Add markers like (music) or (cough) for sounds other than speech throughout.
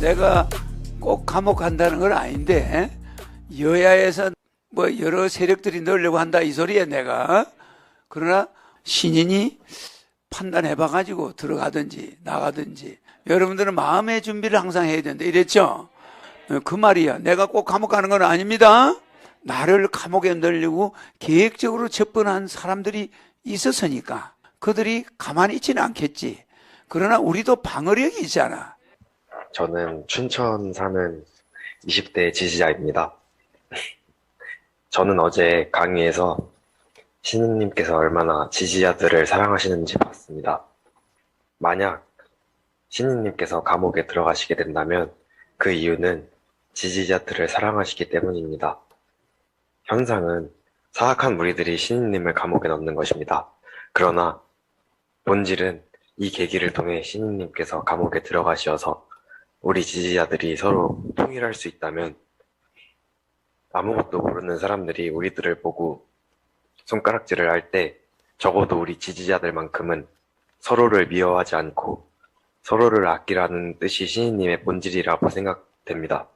내가 꼭 감옥 간다는 건 아닌데 여야에서 뭐 여러 세력들이 넣으려고 한다 이 소리야 내가. 그러나 신인이 판단해 봐 가지고 들어가든지 나가든지 여러분들은 마음의 준비를 항상 해야 된다. 이랬죠? 어, 그 말이야. 내가 꼭 감옥 가는 건 아닙니다. 나를 감옥에 넣으려고 계획적으로 접근한 사람들이 있었으니까 그들이 가만히 있지는 않겠지. 그러나 우리도 방어력이 있잖아 저는 춘천 사는 20대 지지자입니다. (laughs) 저는 어제 강의에서 신우님께서 얼마나 지지자들을 사랑하시는지 봤습니다. 만약 신우님께서 감옥에 들어가시게 된다면 그 이유는 지지자들을 사랑하시기 때문입니다. 현상은 사악한 무리들이 신우님을 감옥에 넣는 것입니다. 그러나 본질은 이 계기를 통해 신우님께서 감옥에 들어가셔서 우리 지지자들이 서로 통일할 수 있다면 아무것도 모르는 사람들이 우리들을 보고 손가락질을 할 때 적어도 우리 지지자들만큼은 서로를 미워하지 않고 서로를 아끼라는 뜻이 신인님의 본질이라고 생각됩니다.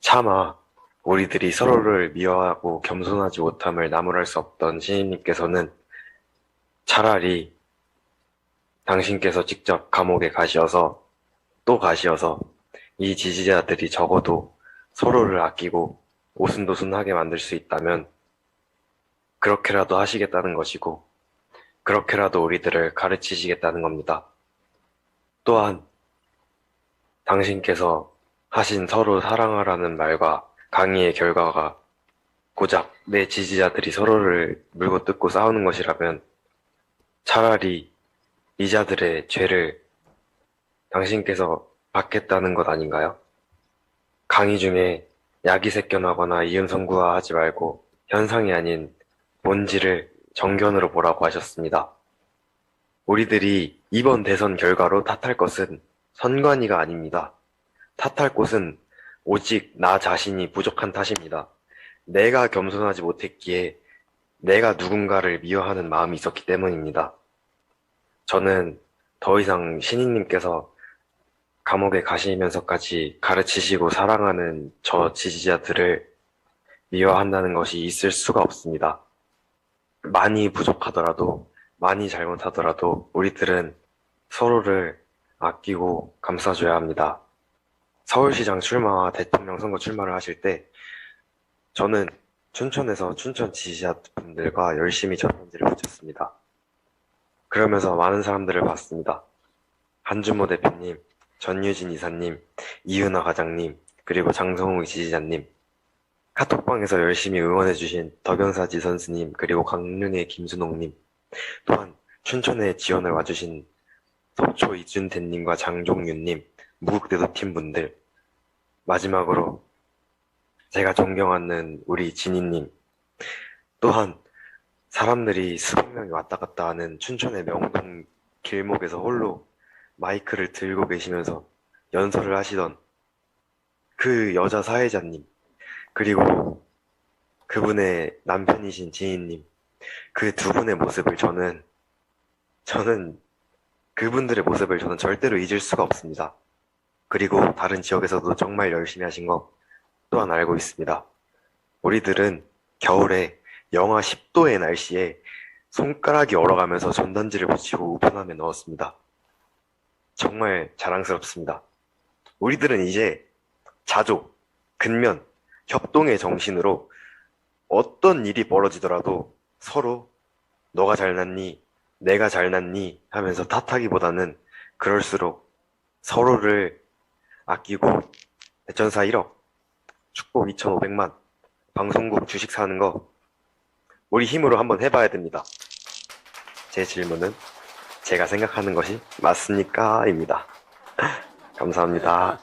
차마 우리들이 서로를 미워하고 겸손하지 못함을 나무랄 수 없던 신인님께서는 차라리 당신께서 직접 감옥에 가셔서 또 가시어서 이 지지자들이 적어도 서로를 아끼고 오순도순하게 만들 수 있다면 그렇게라도 하시겠다는 것이고 그렇게라도 우리들을 가르치시겠다는 겁니다. 또한 당신께서 하신 서로 사랑하라는 말과 강의의 결과가 고작 내 지지자들이 서로를 물고 뜯고 싸우는 것이라면 차라리 이자들의 죄를 당신께서 받겠다는 것 아닌가요? 강의 중에 야기색견하거나 이음성구화하지 말고 현상이 아닌 본질을 정견으로 보라고 하셨습니다. 우리들이 이번 대선 결과로 탓할 것은 선관위가 아닙니다. 탓할 곳은 오직 나 자신이 부족한 탓입니다. 내가 겸손하지 못했기에 내가 누군가를 미워하는 마음이 있었기 때문입니다. 저는 더 이상 신인님께서 감옥에 가시면서까지 가르치시고 사랑하는 저 지지자들을 미워한다는 것이 있을 수가 없습니다. 많이 부족하더라도, 많이 잘못하더라도 우리들은 서로를 아끼고 감싸줘야 합니다. 서울시장 출마와 대통령 선거 출마를 하실 때 저는 춘천에서 춘천 지지자분들과 열심히 전단지를 붙였습니다. 그러면서 많은 사람들을 봤습니다. 한준모 대표님, 전유진 이사님, 이은하 과장님, 그리고 장성우 지지자님, 카톡방에서 열심히 응원해주신 덕연사지 선수님, 그리고 강릉의 김순옥님, 또한 춘천에 지원을 와주신 속초 이준태님과 장종윤님, 무국대도팀 분들, 마지막으로 제가 존경하는 우리 진희님, 또한 사람들이 수백 명이 왔다 갔다 하는 춘천의 명동 길목에서 홀로 마이크를 들고 계시면서 연설을 하시던 그 여자 사회자님, 그리고 그분의 남편이신 지인님, 그 두 분의 모습을 저는, 저는 그분들의 모습을 저는 절대로 잊을 수가 없습니다. 그리고 다른 지역에서도 정말 열심히 하신 거 또한 알고 있습니다. 우리들은 겨울에 영하 10도의 날씨에 손가락이 얼어가면서 전단지를 붙이고 우편함에 넣었습니다. 정말 자랑스럽습니다. 우리들은 이제 자조, 근면, 협동의 정신으로 어떤 일이 벌어지더라도 서로 너가 잘났니, 내가 잘났니 하면서 탓하기보다는 그럴수록 서로를 아끼고 대천사 1억, 축복 2,500만, 방송국 주식 사는 거 우리 힘으로 한번 해봐야 됩니다. 제 질문은 제가 생각하는 것이 맞습니까? 입니다. (laughs) 감사합니다.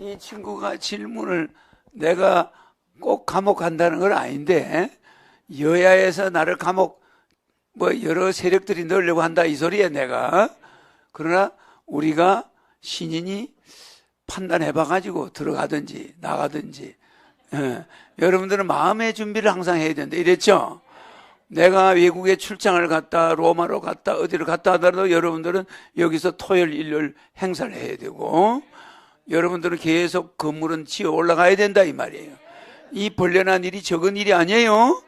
이 친구가 질문을 내가 꼭 감옥 간다는 건 아닌데 여야에서 나를 감옥 뭐 여러 세력들이 넣으려고 한다 이 소리야 내가 그러나 우리가 신인이 판단해 봐 가지고 들어가든지 나가든지 예, 여러분들은 마음의 준비를 항상 해야 된다 이랬죠 내가 외국에 출장을 갔다 로마로 갔다 어디를 갔다 하더라도 여러분들은 여기서 토요일 일요일 행사를 해야 되고 여러분들은 계속 건물은 지어 올라가야 된다 이 말이에요. 이 벌려난 일이 적은 일이 아니에요.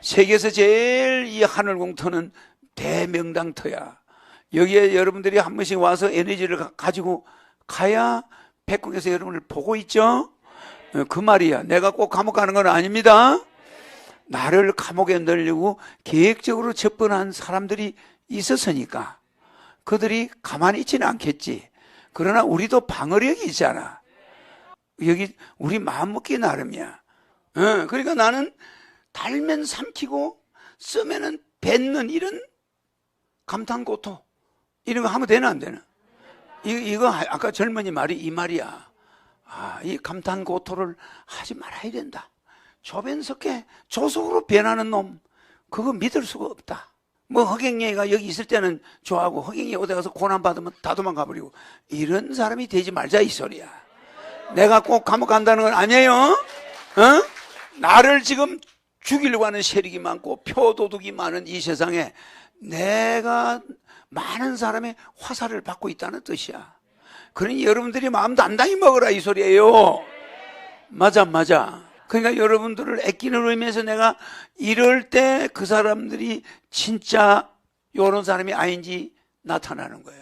세계에서 제일 이 하늘 공터는 대명당터야. 여기에 여러분들이 한 번씩 와서 에너지를 가- 가지고 가야 백국에서 여러분을 보고 있죠. 어, 그 말이야. 내가 꼭 감옥 가는 건 아닙니다. 나를 감옥에 넣으려고 계획적으로 접근한 사람들이 있었으니까 그들이 가만히 있지는 않겠지. 그러나 우리도 방어력이 있잖아. 여기 우리 마음 먹기 나름이야. 어, 그러니까 나는 달면 삼키고 쓰면은 뱉는 이런 감탄고토 이런 거 하면 되나 안 되나? 이거, 이거 아까 젊은이 말이 이 말이야. 아, 이 감탄 고토를 하지 말아야 된다. 조변석해 조속으로 변하는 놈 그거 믿을 수가 없다. 뭐 허경영이가 여기 있을 때는 좋아하고 허경영이 어디 가서 고난 받으면 다 도망가 버리고 이런 사람이 되지 말자 이 소리야. 내가 꼭 감옥 간다는 건 아니에요. 어? 나를 지금 죽이려고 하는 세력이 많고 표도둑이 많은 이 세상에 내가 많은 사람의 화살을 받고 있다는 뜻이야. 그러니 여러분들이 마음 단단히 먹으라 이 소리예요. 맞아, 맞아. 그러니까 여러분들을 애끼는 의미에서 내가 이럴 때 그 사람들이 진짜 요런 사람이 아닌지 나타나는 거야.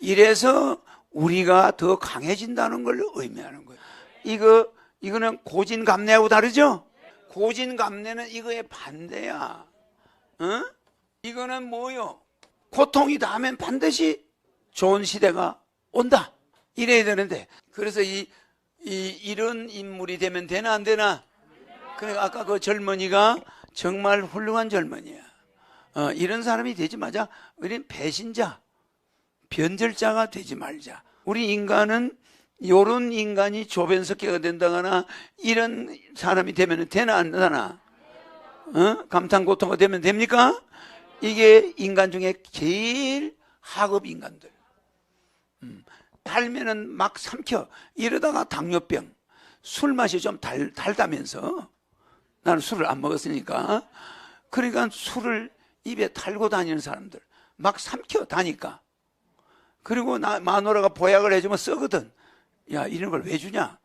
이래서 우리가 더 강해진다는 걸 의미하는 거야. 이거, 이거는 고진감래하고 다르죠? 고진감래는 이거의 반대야. 어? 이거는 뭐요? 고통이 닿으면 반드시 좋은 시대가 온다. 이래야 되는데. 그래서 이, 이, 이런 인물이 되면 되나 안 되나? 그러니까 아까 그 젊은이가 정말 훌륭한 젊은이야. 어, 이런 사람이 되지 마자. 우리는 배신자, 변절자가 되지 말자. 우리 인간은 요런 인간이 조변석계가 된다거나 이런 사람이 되면 되나 안 되나? 어? 감탄 고통가 되면 됩니까? 이게 인간 중에 제일 하급 인간들. 음, 달면은 막 삼켜. 이러다가 당뇨병. 술 맛이 좀 달, 달다면서. 나는 술을 안 먹었으니까. 그러니까 술을 입에 달고 다니는 사람들. 막 삼켜 다니까. 그리고 나, 마누라가 보약을 해주면 쓰거든. 야, 이런 걸 왜 주냐?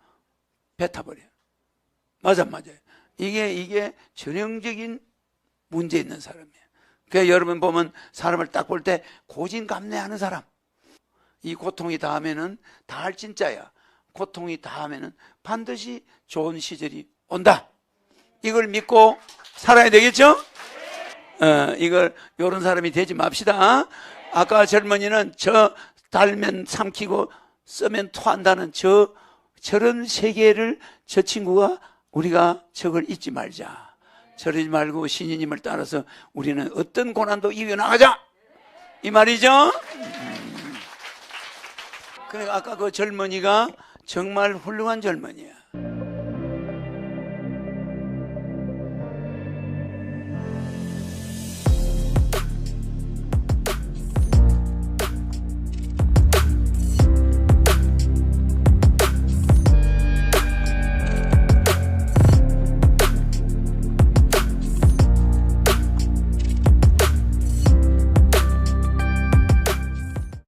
뱉어버려. 맞아, 맞아요. 이게, 이게 전형적인 문제 있는 사람이에요. 그러니까 여러분 보면 사람을 딱 볼 때 고진감래하는 사람. 이 고통이 닿으면은 닿을 진짜야. 고통이 닿으면은 반드시 좋은 시절이 온다. 이걸 믿고 살아야 되겠죠? 어, 이걸 요런 사람이 되지 맙시다. 아까 젊은이는 저 달면 삼키고 쓰면 토한다는 저 저런 세계를 저 친구가 우리가 저걸 잊지 말자. 저러지 말고 신이님을 따라서 우리는 어떤 고난도 이겨나가자. 이 말이죠? 음. 그러니까 아까 그 젊은이가 정말 훌륭한 젊은이야.